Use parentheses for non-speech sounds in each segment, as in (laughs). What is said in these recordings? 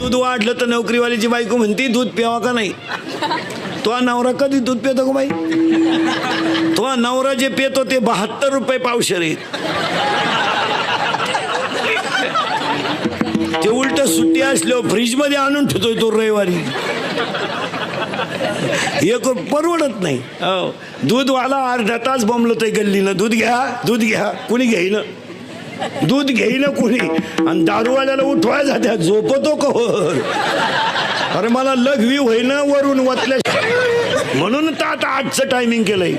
दूध वाढलं तर नोकरीवालीची बायको म्हणते दूध प्यावा का नाही? तो नवरा कधी दूध पितो का बाई? तो नवरा जे पितो ते बहात्तर रुपये पावशेर ते उलट सुट्टी असल्यावर फ्रीजमध्ये आणून ठेवतोय तो रविवारी. एक परवडत नाही. हो. दूधवाला अर्धा तास बोंबलतोय गल्लीनं. दूध घ्या दूध घ्या. कुणी घेईन? दूध घेईन कुणी. आणि दारूवाल्याला उठवाय जात्या. झोपतो कवर अरे मला लघवी होईन वरून वतल्या म्हणून तर आता आजचं टायमिंग केलंय.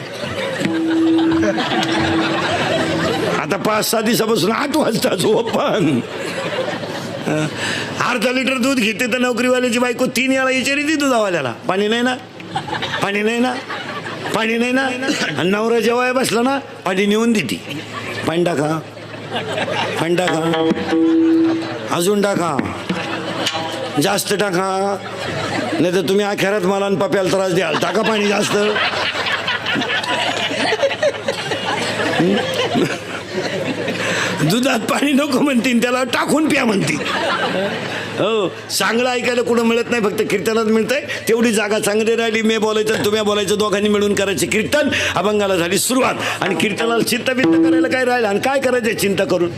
आता पाच सहा दिवसापासून आठ वाजता झोपन अर्धा लिटर दूध घेते तर नोकरीवाल्याची बायको तीन वेळा विचारी ती दुधावाल्याला पाणी नाही ना? पाणी नाही ना? पाणी नाही ना? आणि नवरा जेव्हा बसला ना पाणी नेऊन देते. पाणी टाका. आणि टाका अजून टाका. जास्त टाका. नाही तर तुम्ही अखेरात मला आणि पप्याला त्रास द्याल. टाका पाणी जास्त. दुधात पाणी नको म्हणतील त्याला टाकून प्या म्हणतील. हो चांगलं ऐकायला कुठं मिळत नाही फक्त कीर्तनात मिळतंय. तेवढी जागा चांगली राहिली मी बोलायचं तुम्ही बोलायचं दोघांनी मिळून करायचे कीर्तन अभंगाला झाली सुरुवात. आणि कीर्तनाला चिंताबिंत करायला काय राहिलं? आणि काय करायचं चिंता करून?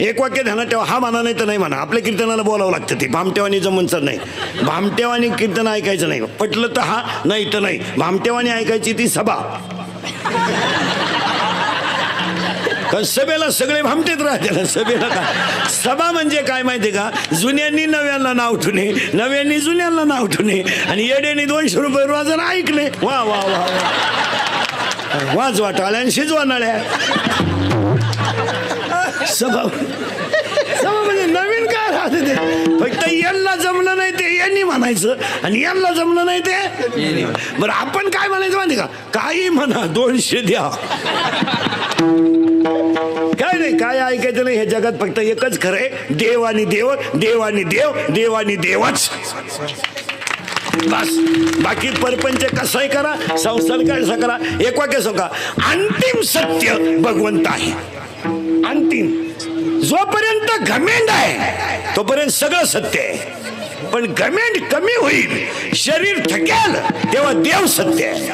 एक वाक्य ध्यानात ठेवा हा म्हणा नाही तर नाही म्हणा आपल्या कीर्तनाला बोलावं लागतं ते. भामटेवानी जमनचं नाही. भामटेवानी कीर्तन ऐकायचं नाही. पटलं तर हा नाही तर नाही. भामटेवानी ऐकायची ती सभा. कारण सभेला सगळे भामटेत राहते ना सभेला काय? सभा म्हणजे काय माहिती का? जुन्यांनी नव्यांना नाव ठुणे नव्यांनी जुन्यांना नाव ठुणे आणि येड्यांनी दोनशे रुपये रोजानं ऐकले. वा वा वा वा. वाज टाळ्या आणि शिजवा नळ्या सभा सभा म्हणजे नवीन काय राहते ते? फक्त यांना जमलं नाही यांनी म्हणायचं. आणि यांना जमलं नाही ते. बरं आपण काय म्हणायचं माहिती का? काही म्हणा दोनशे द्या. काय नाही काय ऐकायचं नाही. हे जगात फक्त एकच खरंय देव आणि देव देव आणि देव देव आणि देवच. बस. बाकी परपंच कसाही करा संसार कसा करा. एक वाक्य सांगा. अंतिम सत्य भगवंत आहे. अंतिम. जोपर्यंत घमेंड आहे तोपर्यंत सगळं सत्य आहे. पण कमेंट कमी होईल. शरीर थकेल तेव्हा देव सत्य आहे.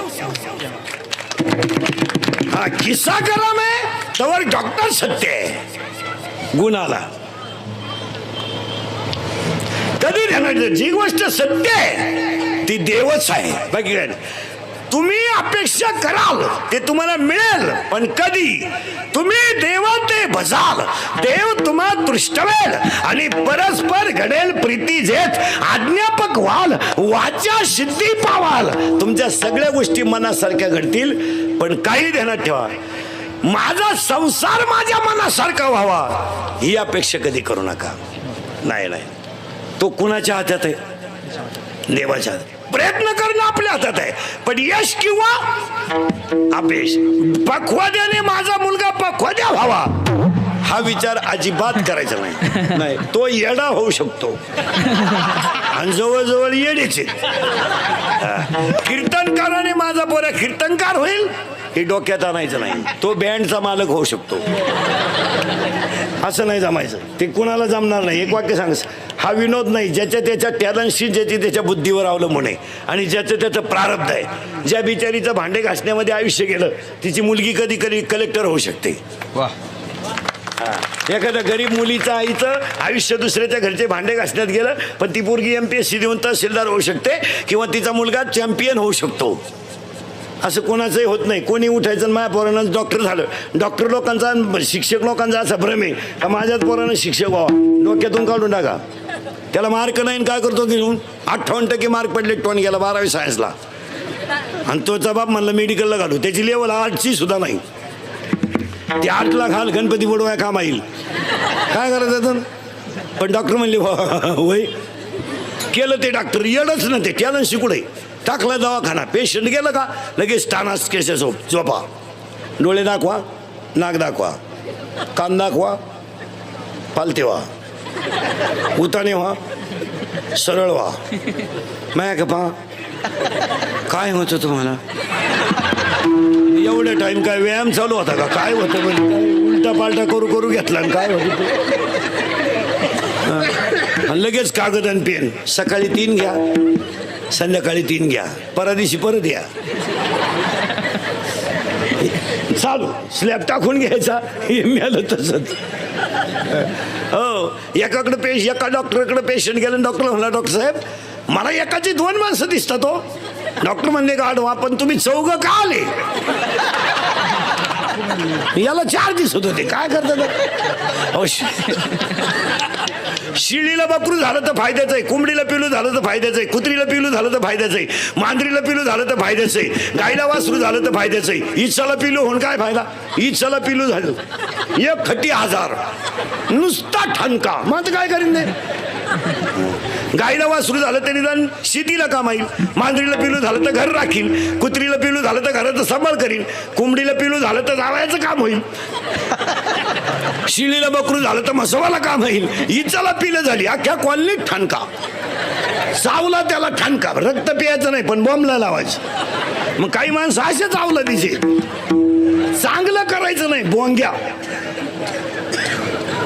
हा किस्सा करा मे तवर डॉक्टर सत्य आहे. गुणाला. कधी ध्यानात जी गोष्ट सत्य आहे ती देवच आहे. बाकी तुम्ही अपेक्षा कराल ते तुम्हाला मिळेल पण कधी? तुम्ही देवात बजाल. देव तुम्हा तृष्टवेल आणि परस्पर घडेल प्रीती झेत. आज्ञापक व्हाल वाचा सिद्धी पावाल. तुमच्या सगळ्या गोष्टी मनासारख्या घडतील पण काही ध्यानात ठेवा. माझा संसार माझ्या मनासारखा व्हावा. ही अपेक्षा कधी करू नका. नाही नाही. तो कुणाच्या हातात आहे? देवाच्या हातात. प्रयत्न करणं आपल्या हातात आहे. पण यश किंवा अपयश. पखवाद्याने माझा मुलगा पखवाद्या व्हावा हा विचार अजिबात करायचा नाही. (laughs) नाही तो येडा होऊ शकतो. (laughs) आणि जवळजवळ येडेच. हा. कीर्तनकाराने माझा पोऱ्या कीर्तनकार होईल? हे डोक्यात आणायचं नाही. तो बँडचा मालक होऊ शकतो. असं नाही जमायचं. ते कुणाला जमणार नाही. एक वाक्य सांग हा विनोद नाही. ज्याच्या त्याच्या टॅलंटशी ज्याची त्याच्या बुद्धीवर अवलंबून आहे. आणि ज्याचं त्याचं प्रारब्ध आहे. ज्या बिचारीचं भांडे घासण्यामध्ये आयुष्य गेलं तिची मुलगी कधी कधी कलेक्टर होऊ शकते. वा. एखाद्या गरीब मुलीचं आईचं आयुष्य दुसऱ्याच्या घरचे भांडे घासण्यात गेलं पण ती पोरगी एम पी एस सी देऊन तहसीलदार होऊ शकते किंवा तिचा मुलगा चॅम्पियन होऊ शकतो. असं कोणाचंही होत नाही. कोणी उठायचं माझ्या पोरानं डॉक्टर झालं. डॉक्टर लोकांचा शिक्षक लोकांचा असा भ्रम आहे. का माझ्याच पोरानं शिक्षक व्हावा? डोक्यातून काढून टाका. त्याला मार्क नाही आणि काय करतो घेऊन? अठ्ठावन्न टक्के मार्क पडले टोन गेला बारावी सायन्सला आणि तोचा बाप म्हणलं मेडिकलला घालू. त्याची लेवल आठशी सुद्धा नाही. ते आठला घाल गणपती बुडवाय काम येईल. काय करायचं पण डॉक्टर म्हणले "वा, केलं ते डॉक्टर येडच ना ते केलं शिकुडे. टाकलं दवाखाना पेशंट गेलं का लगेच टानास केसेस झोप झोपा. डोळे दाखवा नाक दाखवा कान दाखवा पालते व्हा. उताने व्हा सरळ व्हा. माया का पहा काय होतं तुम्हाला? एवढं टाइम काय व्यायाम चालू होता का? काय होतं म्हणजे काय उलटा पालटा करू करू घेतला आणि काय होतं? ते? आणि लगेच कागद आणि पेन. सकाळी तीन घ्या संध्याकाळी तीन घ्या परा दिवशी परत या. चालू. स्लॅब टाकून घ्यायचा. हे मिळालं तसंच. हो. एकाकडे पेश एका डॉक्टरकडे पेशंट गेला डॉक्टर म्हणला डॉक्टर साहेब मला एकाची दोन माणसं दिसतात हो. डॉक्टर म्हणले का आडवा पण तुम्ही चौघ का आले? याला चार दिसत होते काय करतात अहो, शि- शिळीला बकरू झालं तर फायद्याचं आहे कोंबडीला पिलू झालं तर फायद्याचं आहे कुत्रीला पिलू झालं तर फायद्याचं आहे मांजरीला पिलू झालं तर फायद्याचं आहे गाईला वासरू झालं तर फायद्याचं आहे. इच्छाला पिलू होऊन काय फायदा? इच्छाला पिलू झालं. एक खटी हजार नुसता ठणका. मग काय करीन नाही गाईला वासरू झालं तर निदान शेतीला काम मांजरीला पिलू झालं तर घर राखील. कुत्रीला पिलू झालं तर घराचं सांभाळ करीन कोंबडीला पिलू झालं तर जावयाचं काम होईल. शिळीला बकरू झालं तर मसवाला काम होईल. इचाला पिलं झाली अख्ख्या कॉलनीत ठणका. चावला त्याला ठणका. रक्त पियाचं नाही पण बॉम्बला लावायचं. मग काही माणसं असे चावलं तिचे चांगलं करायचं नाही बोंग्या.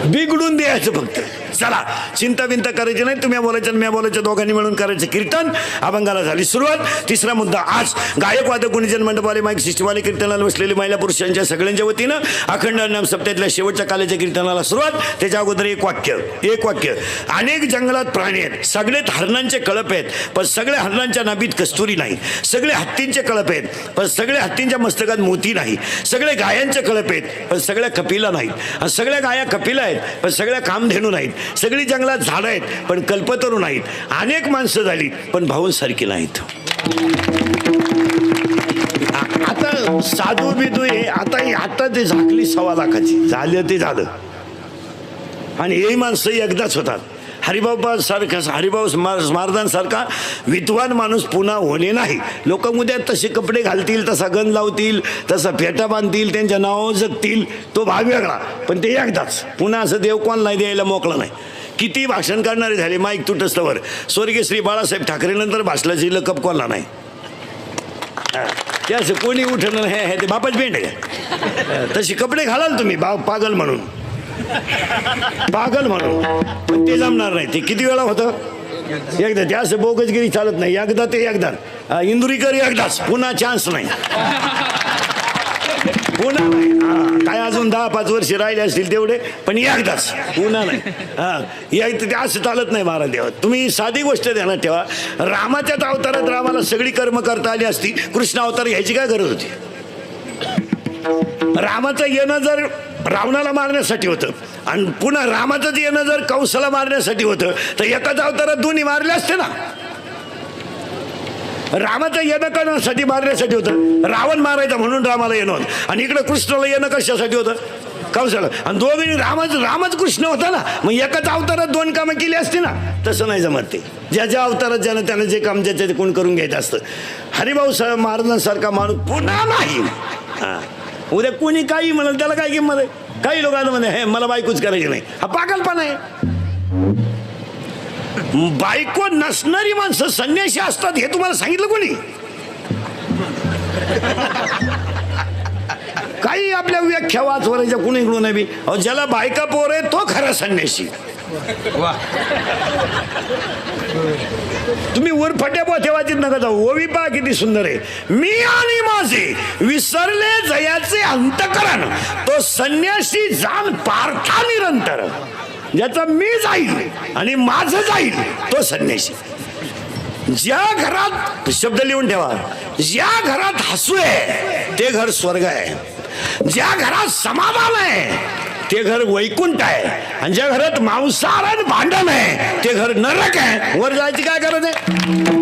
बिघडून द्यायचं फक्त. चला चिंता बिंता करायची नाही. तुम्ही बोलायचं मी बोलायचं दोघांनी मिळून करायचं कीर्तन. अभंगाला झाली सुरुवात. तिसरा मुद्दा आज. गायक वादक गुणीजन माईक सिस्टमवाले कीर्तनाला बसलेली महिला पुरुषांच्या सगळ्यांच्या वतीनं अखंड नाम सप्त्यातल्या शेवटच्या कालेच्या कीर्तनाला सुरुवात. त्याच्या अगोदर एक वाक्य एक वाक्य. अनेक जंगलात प्राणी आहेत. सगळेच हरणांचे कळप आहेत. पण सगळ्या हरणांच्या नाबीत कस्तुरी नाही. सगळे हत्तींचे कळप आहेत. पण सगळ्या हत्तींच्या मस्तकात मोती नाही. सगळे गायांचे कळप आहेत. पण सगळ्या कपिला नाहीत. सगळ्या गाया कपिला आहेत. पण सगळ्या कामधेनू नाहीत. सगळी जंगलात झाडं आहेत पण कल्पतरू नाहीत. अनेक माणसं झाली पण भाऊंसारखी नाहीत. आता साधू बिदू हे आता आता ते झाकली सव्वा लाखाची. झालं ते झालं. आणि हे माणसं एकदाच होतात. हरिबाबा हरिभाऊ हरिभाऊ स्मारदांसारखा विद्वान माणूस पुन्हा होणे नाही. लोक उद्या तसे कपडे घालतील तसा गण लावतील तसा फेटा बांधतील त्यांच्या नावावर जगतील तो भाग वेगळा पण ते एकदाच पुन्हा असं देव कोण नाही द्यायला मोकळा नाही. किती भाषण करणारे झाले माईक तुटस्तवर स्वर्गीय श्री बाळासाहेब ठाकरेनंतर भाषणाची लकप कोणला नाही. ते असं कोणी उठणं हे ते बापाच बेंड आहे. तशी कपडे घालाल तुम्ही बा पागल म्हणून. पागल म्हणून. पण ते जमणार नाही. ते किती वेळा होतं? एकदा. ते असं बोगसगिरी चालत नाही. एकदा ते एकदा. इंदुरीकर एकदाच. पुन्हा चान्स नाही. पुन्हा नाही. काय अजून दहा पाच वर्ष राहिले असतील तेवढे पण एकदाच. पुन्हा नाही. हा एक ते असं चालत नाही महाराज देवा. तुम्ही साधी गोष्ट ध्यानात ठेवा. रामाच्याच अवतारात रामाला सगळी कर्म करता आली असती कृष्ण अवतार घ्यायची काय गरज होती? रामाचं येणं जर रावणाला मारण्यासाठी होतं. आणि पुन्हा रामाचं येणं जर कंसाला मारण्यासाठी होतं तर एकाच अवतारात दोन्ही मारले असते ना. रामाचं येणं करण्यासाठी मारण्यासाठी होतं? रावण मारायचा म्हणून रामाला येणं होतं. आणि इकडं कृष्णाला येणं कशासाठी होतं? कंसाला. आणि दोघी रामच रामच कृष्ण होता ना. मग एकाच अवतारात दोन कामं केली असती ना तसं नाही जमत ते. ज्या ज्या अवतारात ज्यानं त्यानं जे काम ज्याच्या ते कोण करून घ्यायचं असतं. हरिभाऊ स महाराजांसारखा माणूस पुन्हा नाही. हां. उद्या कोणी काही म्हणाल त्याला काय किंमत आहे? काही लोकांना म्हणे हे मला बायकोच करायची नाही. हा पागलपणा आहे. बायको नसणारी माणसं संन्याशी असतात हे तुम्हाला सांगितलं कोणी? काही आपल्या व्याख्या वाचवायच्या कुणीकडून नाही बी. अहो ज्याला बायका पोर आहे तो खरा वा. तुम्ही वर फट्या पोथ्या वाचित नका जाऊ. ओवी पहा किती सुंदर आहे. मी आणि माझे विसरले जयाचे अंतकरण तो संन्यासी जाण पार्था निरंतर. ज्याचा मी जाईल आणि माझं जाईल तो संन्यासी ज्या घरात शब्द लिहून ठेवा. ज्या घरात हसू आहे ते घर स्वर्ग आहे. ज्या घरात समाधान आहे ते घर वैकुंठ आहे. आणि ज्या घरात मांसाहार आणि भांडण आहे ते घर नरक आहे. वर जायची काय गरज आहे?